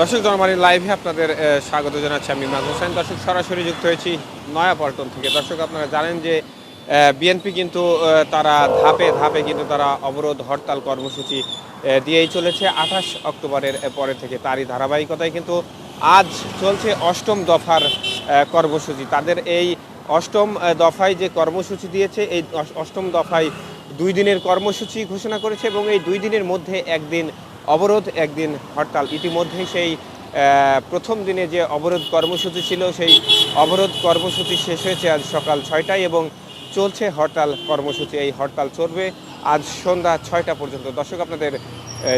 দর্শক জনমানি লাইভে আপনাদের স্বাগত জানাচ্ছি আমি মাঝ হোসেন। দর্শক, সরাসরি যুক্ত হয়েছি নয়াপল্টন থেকে। দর্শক, আপনারা জানেন যে বিএনপি কিন্তু তারা ধাপে ধাপে কিন্তু তারা অবরোধ, হরতাল কর্মসূচি দিয়েই চলেছে আঠাশ অক্টোবরের পরে থেকে। তারই ধারাবাহিকতায় কিন্তু আজ চলছে অষ্টম দফার কর্মসূচি। তাদের এই অষ্টম দফায় যে কর্মসূচি দিয়েছে, এই অষ্টম দফায় দুই দিনের কর্মসূচি ঘোষণা করেছে এবং এই দুই দিনের মধ্যে একদিন অবরোধ একদিন হরতাল। ইতিমধ্যে সেই প্রথম দিনে যে অবরোধ কর্মসূচি ছিল, সেই অবরোধ কর্মসূচি শেষ হয়েছে আজ সকাল ছয়টায় এবং চলছে হরতাল কর্মসূচি। এই হরতাল চলবে আজ সন্ধ্যা ছয়টা পর্যন্ত। দর্শক, আপনাদের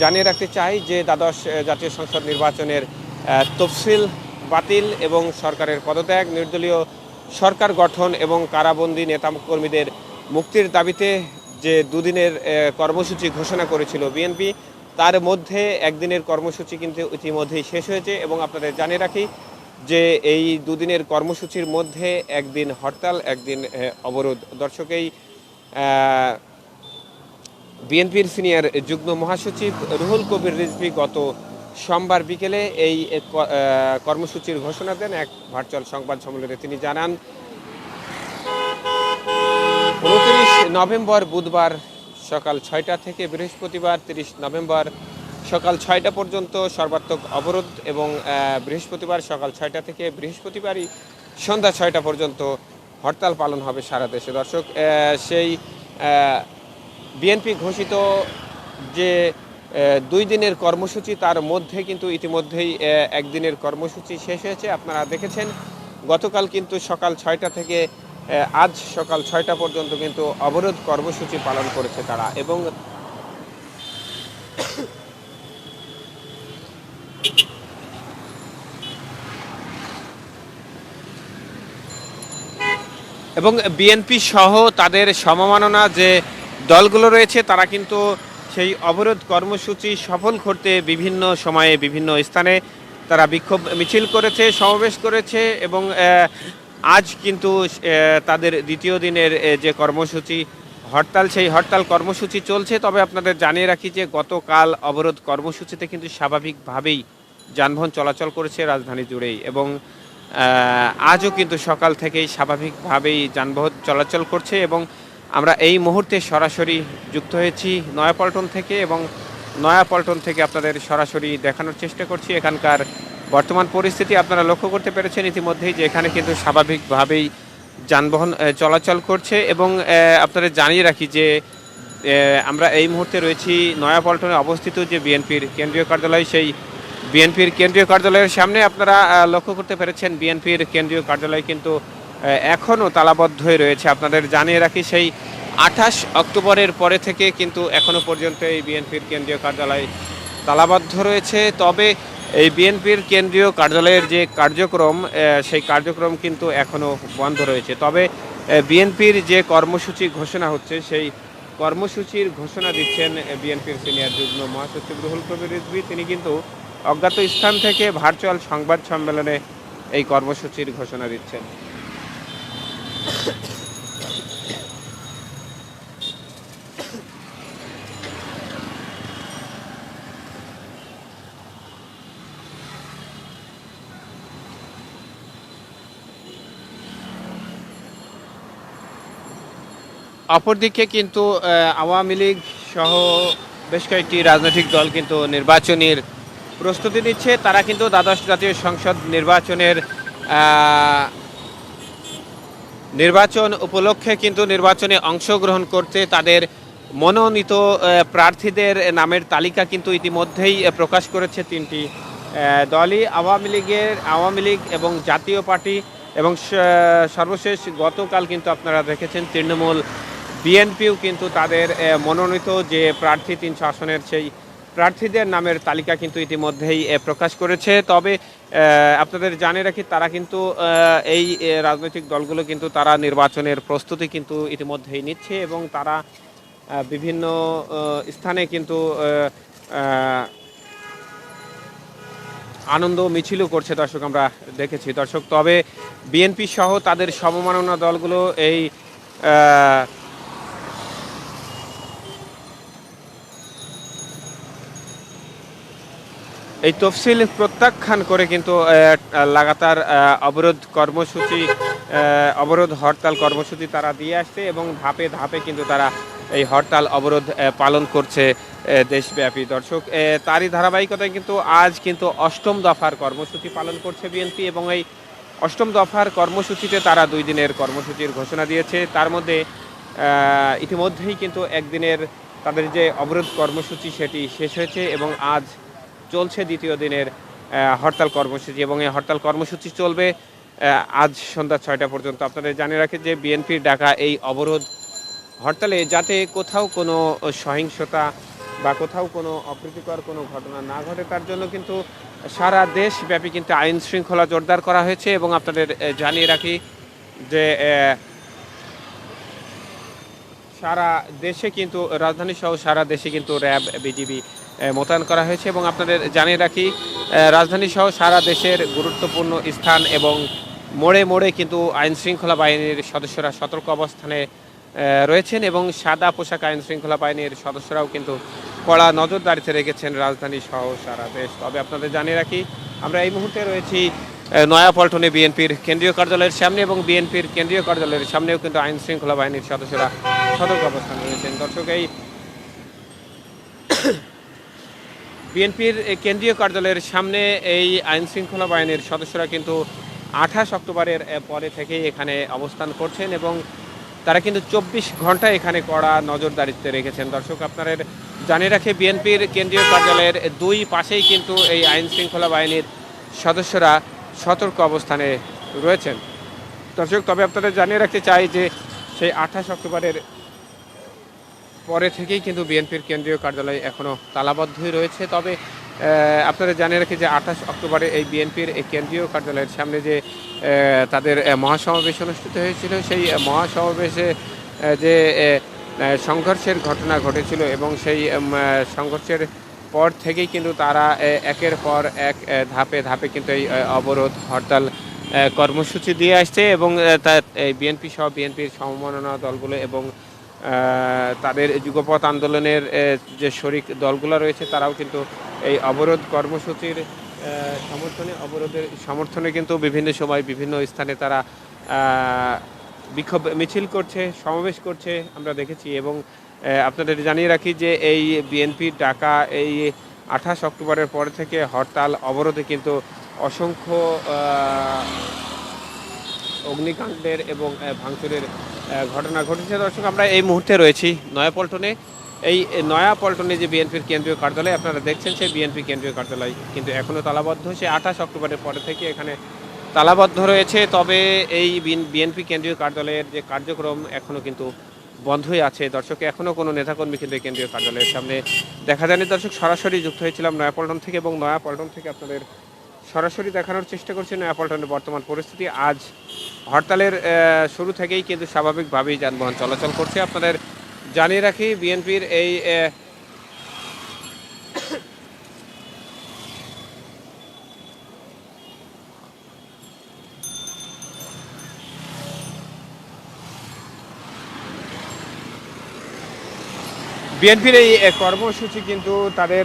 জানিয়ে রাখতে চাই যে দ্বাদশ জাতীয় সংসদ নির্বাচনের তফসিল বাতিল এবং সরকারের পদত্যাগ, নির্দলীয় সরকার গঠন এবং কারাবন্দী নেতা কর্মীদের মুক্তির দাবিতে যে দুদিনের কর্মসূচি ঘোষণা করেছিল বিএনপি তার মধ্যে একদিনের কর্মসূচি কিন্তু ইতিমধ্যেই শেষ হয়েছে এবং আপনাদের জানিয়ে রাখি যে এই দুদিনের কর্মসূচির মধ্যে একদিন হরতাল, একদিন অবরোধ। দর্শকেই বিএনপির সিনিয়র যুগ্ম মহাসচিব রুহুল কবির রিজভি গত সোমবার বিকেলে এই কর্মসূচির ঘোষণা দেন। এক ভার্চুয়াল সংবাদ সম্মেলনে তিনি জানান, উনত্রিশ নভেম্বর বুধবার সকাল ছয়টা থেকে বৃহস্পতিবার তিরিশ নভেম্বর সকাল ছয়টা পর্যন্ত সর্বাত্মক অবরোধ এবং বৃহস্পতিবার সকাল ছয়টা থেকে বৃহস্পতিবারই সন্ধ্যা ছয়টা পর্যন্ত হরতাল পালন হবে সারা দেশে। দর্শক সেই বিএনপি ঘোষিত যে দুই দিনের কর্মসূচি তার মধ্যে কিন্তু ইতিমধ্যেই একদিনের কর্মসূচি শেষ হয়েছে। আপনারা দেখেছেন, গতকাল কিন্তু সকাল ছয়টা থেকে আজ সকাল ছয়টা পর্যন্ত কিন্তু অবরোধ কর্মসূচি পালন করেছে তারা এবং এবং বিএনপি সহ তাদের সমমাননা যে দলগুলো রয়েছে, তারা কিন্তু সেই অবরোধ কর্মসূচি সফল করতে বিভিন্ন সময়ে বিভিন্ন স্থানে তারা বিক্ষোভ মিছিল করেছে, সমাবেশ করেছে এবং আজ কিন্তু তাদের দ্বিতীয় দিনের যে কর্মসূচি, হরতাল, সেই হরতাল কর্মসূচি চলছে। তবে আপনাদের জানিয়ে রাখি যে গতকাল অবরোধ কর্মসূচিতে কিন্তু স্বাভাবিকভাবেই যানবাহন চলাচল করেছে রাজধানী জুড়েই এবং আজও কিন্তু সকাল থেকেই স্বাভাবিকভাবেই যানবাহন চলাচল করছে এবং আমরা এই মুহূর্তে সরাসরি যুক্ত হয়েছি নয়াপল্টন থেকে এবং নয়াপল্টন থেকে আপনাদের সরাসরি দেখানোর চেষ্টা করছি। এখানকার বর্তমান পরিস্থিতি আপনারা লক্ষ্য করতে পেরেছেন ইতিমধ্যেই যে এখানে কিন্তু স্বাভাবিকভাবেই যানবাহন চলাচল করছে এবং আহ, আপনাদের জানিয়ে রাখি যে আমরা এই মুহূর্তে রয়েছি নয়াপল্টনে অবস্থিত যে বিএনপির কেন্দ্রীয় কার্যালয়। সেই বিএনপির কেন্দ্রীয় কার্যালয়ের সামনে আপনারা লক্ষ্য করতে পেরেছেন বিএনপির কেন্দ্রীয় কার্যালয় কিন্তু এখনও তালাবদ্ধ হয়ে রয়েছে। আপনাদের জানিয়ে রাখি সেই আঠাশ অক্টোবরের পরে থেকে কিন্তু এখনও পর্যন্ত এই বিএনপির কেন্দ্রীয় কার্যালয় তালাবদ্ধ রয়েছে। তবে এই বিএনপির কেন্দ্রীয় কার্যালয়ের যে কার্যক্রম সেই কার্যক্রম কিন্তু এখনও বন্ধ রয়েছে। তবে বিএনপির যে কর্মসূচি ঘোষণা হচ্ছে, সেই কর্মসূচির ঘোষণা দিচ্ছেন বিএনপির সিনিয়র যুগ্ম মহাসচিব রুহুল কবির রিজভী। তিনি কিন্তু অজ্ঞাত স্থান থেকে ভার্চুয়াল সংবাদ সম্মেলনে এই কর্মসূচির ঘোষণা দিচ্ছেন। অপরদিকে কিন্তু আওয়ামী লীগ সহ বেশ কয়েকটি রাজনৈতিক দল কিন্তু নির্বাচনের প্রস্তুতি নিচ্ছে। তারা কিন্তু দ্বাদশ জাতীয় সংসদ নির্বাচনের নির্বাচন উপলক্ষে কিন্তু নির্বাচনে অংশগ্রহণ করতে তাদের মনোনীত প্রার্থীদের নামের তালিকা কিন্তু ইতিমধ্যেই প্রকাশ করেছে তিনটি দলই। আওয়ামী লীগের, আওয়ামী লীগ এবং জাতীয় পার্টি এবং সর্বশেষ গতকাল কিন্তু আপনারা দেখেছেন তৃণমূল বিএনপিও কিন্তু তাদের মনোনীত যে প্রার্থী তিনশো আসনের সেই প্রার্থীদের নামের তালিকা কিন্তু ইতিমধ্যেই প্রকাশ করেছে। তবে আপনাদের জানিয়ে রাখি, তারা কিন্তু এই রাজনৈতিক দলগুলো কিন্তু তারা নির্বাচনের প্রস্তুতি কিন্তু ইতিমধ্যেই নিচ্ছে এবং তারা বিভিন্ন স্থানে কিন্তু আনন্দ মিছিলও করছে দর্শক আমরা দেখেছি। দর্শক, তবে বিএনপি সহ তাদের সমমাননা দলগুলো এই এই তফসিল প্রত্যাখ্যান করে কিন্তু লাগাতার অবরোধ কর্মসূচি অবরোধ হরতাল কর্মসূচি তারা দিয়ে আসছে এবং ধাপে ধাপে কিন্তু তারা এই হরতাল অবরোধ পালন করছে দেশব্যাপী। দর্শক তারই ধারাবাহিকতায় কিন্তু আজ কিন্তু অষ্টম দফার কর্মসূচি পালন করছে বিএনপি এবং এই অষ্টম দফার কর্মসূচিতে তারা দুই দিনের কর্মসূচির ঘোষণা দিয়েছে। তার মধ্যে ইতিমধ্যেই কিন্তু একদিনের তাদের যে অবরোধ কর্মসূচি সেটি শেষ হয়েছে এবং আজ চলছে দ্বিতীয় দিনের হরতাল কর্মসূচি এবং এই হরতাল কর্মসূচি চলবে আজ সন্ধ্যা ছয়টা পর্যন্ত। আপনাদের জানিয়ে রাখি যে বিএনপির ডাকা এই অবরোধ হরতালে যাতে কোথাও কোনো সহিংসতা বা কোথাও কোনো অপ্রীতিকর কোনো ঘটনা না ঘটে, তার জন্য কিন্তু সারা দেশব্যাপী কিন্তু আইন শৃঙ্খলা জোরদার করা হয়েছে এবং আপনাদের জানিয়ে রাখি যে সারা দেশে কিন্তু, রাজধানী সহ সারা দেশে কিন্তু র্যাব, বিজিবি মোতায়েন করা হয়েছে এবং আপনাদের জানিয়ে রাখি আহ, রাজধানী সহ সারা দেশের গুরুত্বপূর্ণ স্থান এবং মোড়ে মোড়ে কিন্তু আইন শৃঙ্খলা বাহিনীর সদস্যরা সতর্ক অবস্থানে রয়েছেন এবং সাদা পোশাক আইন শৃঙ্খলা বাহিনীর সদস্যরাও কিন্তু কড়া নজরদারিতে রেখেছেন রাজধানী সহ সারা দেশ। তবে আপনাদের জানিয়ে রাখি আমরা এই মুহূর্তে রয়েছি নয়াপল্টনে বিএনপির কেন্দ্রীয় কার্যালয়ের সামনে এবং বিএনপির কেন্দ্রীয় কার্যালয়ের সামনেও কিন্তু আইন শৃঙ্খলা বাহিনীর সদস্যরা সতর্ক অবস্থানে রয়েছেন। দর্শক এই বিএনপির কেন্দ্রীয় কার্যালয়ের সামনে এই আইন শৃঙ্খলা বাহিনীর সদস্যরা কিন্তু আঠাশ অক্টোবরের পরে থেকেই এখানে অবস্থান করছেন এবং তারা কিন্তু চব্বিশ ঘণ্টা এখানে কড়া নজরদারিতে রেখেছেন। দর্শক, আপনাদের জানিয়ে রাখে, বিএনপির কেন্দ্রীয় কার্যালয়ের দুই পাশেই কিন্তু এই আইন শৃঙ্খলা বাহিনীর সদস্যরা সতর্ক অবস্থানে রয়েছেন। দর্শক, তবে আপনাদের জানিয়ে রাখতে চাই যে সেই আঠাশ অক্টোবরের পরে থেকেই কিন্তু বিএনপির কেন্দ্রীয় কার্যালয় এখনও তালাবদ্ধই রয়েছে। তবে আপনারা জানিয়ে রাখি যে আঠাশ অক্টোবরে এই বিএনপির এই কেন্দ্রীয় কার্যালয়ের সামনে যে তাদের মহাসমাবেশ অনুষ্ঠিত হয়েছিল, সেই মহাসমাবেশে যে সংঘর্ষের ঘটনা ঘটেছিল এবং সেই সংঘর্ষের পর থেকেই কিন্তু তারা একের পর এক ধাপে ধাপে কিন্তু এই অবরোধ, হরতাল কর্মসূচি দিয়ে আসছে এবং বিএনপি সহ বিএনপির সমমননা দলগুলো এবং তাদের যুগপথ আন্দোলনের যে শরিক দলগুলো রয়েছে, তারাও কিন্তু এই অবরোধ কর্মসূচির সমর্থনে, অবরোধের সমর্থনে কিন্তু বিভিন্ন সময় বিভিন্ন স্থানে তারা বিক্ষোভ, মিছিল করছে, সমাবেশ করছে, আমরা দেখেছি এবং আপনাদের জানিয়ে রাখি যে এই বিএনপি ডাকা এই আঠাশ অক্টোবরের পর থেকে হরতাল, অবরোধে কিন্তু অসংখ্য অগ্নিকাণ্ডের এবং ভাঙচুরের ঘটনা ঘটেছে। দর্শক, আমরা এই মুহূর্তে রয়েছি নয়াপল্টনে। এই নয়াপল্টনে যে বিএনপির কেন্দ্রীয় কার্যালয়, আপনারা দেখছেন সেই বিএনপি কেন্দ্রীয় কার্যালয় কিন্তু এখনও তালাবদ্ধ। সে আঠাশ অক্টোবরের পরে থেকে এখানে তালাবদ্ধ রয়েছে। তবে এই বিএনপি কেন্দ্রীয় কার্যালয়ের যে কার্যক্রম এখনও কিন্তু বন্ধই আছে। দর্শক এখনও কোনো নেতাকর্মী কিন্তু কেন্দ্রীয় কার্যালয়ের সামনে দেখা যায়নি। দর্শক, সরাসরি যুক্ত হয়েছিলাম নয়াপল্টন থেকে এবং নয়াপল্টন থেকে আপনাদের সরাসরি দেখানোর চেষ্টা করছি নয়াপল্টনের বর্তমান পরিস্থিতি। আজ হরতালের শুরু থেকেই কিন্তু স্বাভাবিকভাবেই যানবাহন চলাচল করছে। আপনাদের জানিয়ে রাখি, বিএনপির এই বিএনপির এই কর্মসূচি কিন্তু তাদের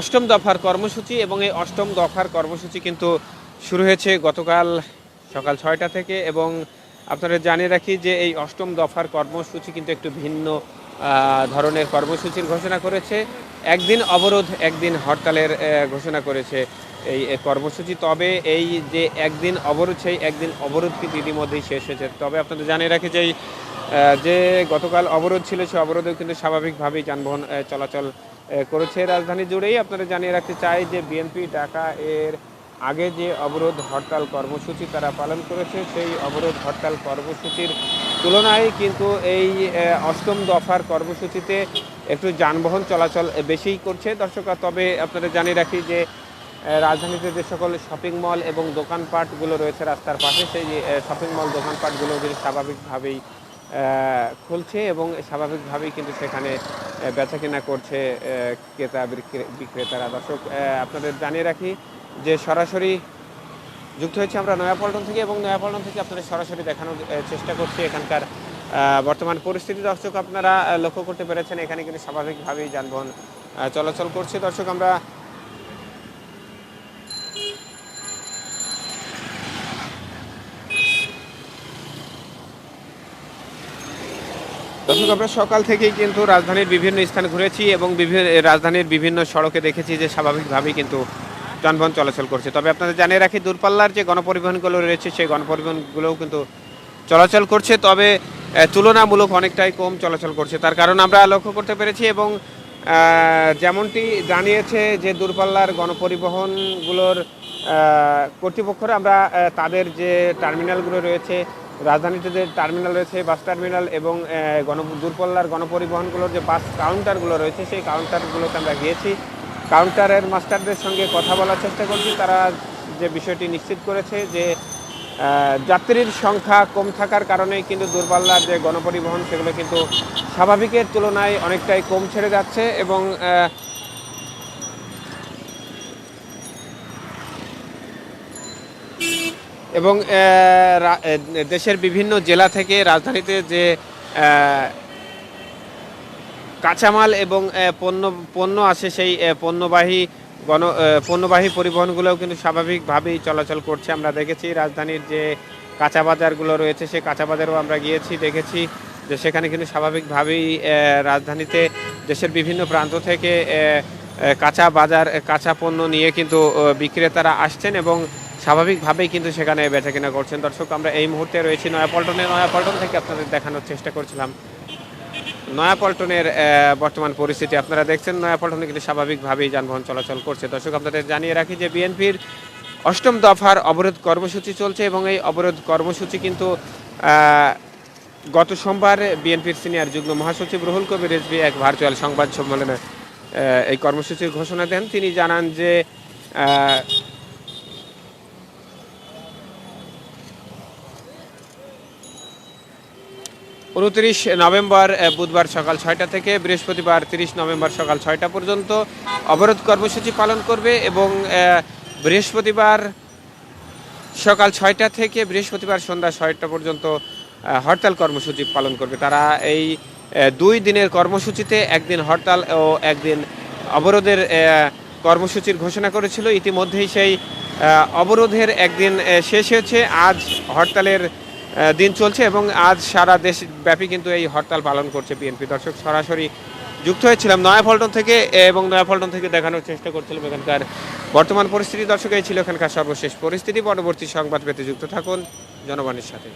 অষ্টম দফার কর্মসূচি এবং এই অষ্টম দফার কর্মসূচি কিন্তু শুরু হয়েছে গতকাল সকাল ছয়টা থেকে এবং আপনারা জানিয়ে রাখি যে এই অষ্টম দফার কর্মসূচি কিন্তু একটু ভিন্ন ধরনের কর্মসূচির ঘোষণা করেছে। একদিন অবরোধ, একদিন হরতালের ঘোষণা করেছে এই কর্মসূচি। তবে এই যে একদিন অবরোধ, সেই একদিন অবরোধ কিন্তু ইতিমধ্যেই শেষ হয়েছে। তবে আপনাদের জানিয়ে রাখি যে যে গতকাল অবরোধ ছিল, সে অবরোধেও কিন্তু স্বাভাবিকভাবেই যানবাহন চলাচল করেছে রাজধানী জুড়েই। আপনারা জানিয়ে রাখতে চাই যে বিএনপি ঢাকা এর আগে যে অবরোধ হরতাল কর্মসূচি তারা পালন করেছে, সেই অবরোধ হরতাল কর্মসূচির তুলনায় কিন্তু এই অষ্টম দফার কর্মসূচিতে একটু যানবাহন চলাচল বেশিই করছে। দর্শক, তবে আপনারা জানিয়ে রাখি যে রাজধানীতে যে সকল শপিং মল এবং দোকানপাটগুলো রয়েছে রাস্তার পাশে, সেই শপিং মল, দোকানপাটগুলো কিন্তু স্বাভাবিকভাবেই খুলছে এবং স্বাভাবিকভাবেই কিন্তু সেখানে বেচা কেনা করছে ক্রেতা বিক্রে- বিক্রেতারা। দর্শক আপনাদের জানিয়ে রাখি যে সরাসরি যুক্ত হয়েছে আমরা নয়াপল্টন থেকে এবং নয়াপল্টন থেকে আপনাদের সরাসরি দেখানোর চেষ্টা করছি এখানকার বর্তমান পরিস্থিতি। দর্শক, আপনারা লক্ষ্য করতে পেরেছেন, এখানে কিন্তু স্বাভাবিকভাবেই যানবাহন চলাচল করছে। দর্শক, আমরা দর্শক, আমরা সকাল থেকেই কিন্তু রাজধানীর বিভিন্ন স্থান ঘুরেছি এবং বিভিন্ন রাজধানীর বিভিন্ন সড়কে দেখেছি যে স্বাভাবিকভাবেই কিন্তু যানবাহন চলাচল করছে। তবে আপনাদের জানিয়ে রাখি, দূরপাল্লার যে গণপরিবহনগুলো রয়েছে, সেই গণপরিবহনগুলোও কিন্তু চলাচল করছে। তবে তুলনামূলক অনেকটাই কম চলাচল করছে। তার কারণ আমরা লক্ষ্য করতে পেরেছি এবং যেমনটি জানিয়েছে যে দূরপাল্লার গণপরিবহনগুলোর কর্তৃপক্ষরা আমরা তাদের যে টার্মিনালগুলো রয়েছে রাজধানীতে যে টার্মিনাল রয়েছে বাস টার্মিনাল এবং গণ, দূরপাল্লার গণপরিবহনগুলোর যে বাস কাউন্টারগুলো রয়েছে, সেই কাউন্টারগুলোতে আমরা গিয়েছি। কাউন্টারের মাস্টারদের সঙ্গে কথা বলার চেষ্টা করছি। তারা যে বিষয়টি নিশ্চিত করেছে যে যাত্রীর সংখ্যা কম থাকার কারণে কিন্তু দূরপাল্লার যে গণপরিবহন, সেগুলো কিন্তু স্বাভাবিকের তুলনায় অনেকটাই কম ছেড়ে যাচ্ছে এবং এবং দেশের বিভিন্ন জেলা থেকে রাজধানীতে যে কাঁচামাল এবং পণ্য পণ্য আসে সেই পণ্যবাহী গণ পণ্যবাহী পরিবহনগুলোও কিন্তু স্বাভাবিকভাবেই চলাচল করছে। আমরা দেখেছি রাজধানীর যে কাঁচা বাজারগুলো রয়েছে, সেই কাঁচা বাজারও আমরা গিয়েছি, দেখেছি যে সেখানে কিন্তু স্বাভাবিকভাবেই রাজধানীতে দেশের বিভিন্ন প্রান্ত থেকে কাঁচা বাজার, কাঁচা পণ্য নিয়ে কিন্তু বিক্রেতারা আসছেন এবং স্বাভাবিকভাবেই কিন্তু সেখানে বেচা বেচাকেনা করছেন। দর্শক, আমরা এই মুহূর্তে রয়েছি নয়াপল্টনে। নয়াপল্টন থেকে আপনাদের দেখানোর চেষ্টা করছিলাম। নয়াপল্টনের বর্তমান পরিস্থিতি আপনারা দেখছেন। নয়াপল্টনে কিন্তু স্বাভাবিকভাবেই যানবাহন চলাচল করছে। দর্শক, আপনাদের জানিয়ে রাখি যে বিএনপির অষ্টম দফার অবরোধ কর্মসূচি চলছে এবং এই অবরোধ কর্মসূচি কিন্তু গত সোমবার বিএনপির সিনিয়র যুগ্ম মহাসচিব রুহুল কবির রেজবি এক ভার্চুয়াল সংবাদ সম্মেলনে এই কর্মসূচির ঘোষণা দেন। তিনি জানান যে উনত্রিশ নভেম্বর বুধবার সকাল ছয়টা থেকে বৃহস্পতিবার তিরিশ নভেম্বর সকাল ছয়টা পর্যন্ত অবরোধ কর্মসূচি পালন করবে এবং বৃহস্পতিবার সকাল ছয়টা থেকে বৃহস্পতিবার সন্ধ্যা ছয়টা পর্যন্ত হরতাল কর্মসূচি পালন করবে। তারা এই দুই দিনের কর্মসূচিতে একদিন হরতাল ও একদিন অবরোধের কর্মসূচির ঘোষণা করেছিল। ইতিমধ্যেই সেই অবরোধের একদিন শেষ হয়েছে। আজ হরতালের দিন চলছে এবং আজ সারা দেশ ব্যাপী কিন্তু এই হরতাল পালন করছে বিএনপি দর্শক। সরাসরি যুক্ত হয়েছিলাম নয়াপল্টন থেকে, এবং নয়াপল্টন থেকে দেখানোর চেষ্টা করছিলাম এখানকার বর্তমান পরিস্থিতি। দর্শক, এই ছিল এখানকার সর্বশেষ পরিস্থিতি। পরবর্তী সংবাদ পেতে যুক্ত থাকুন জনগণের সাথে।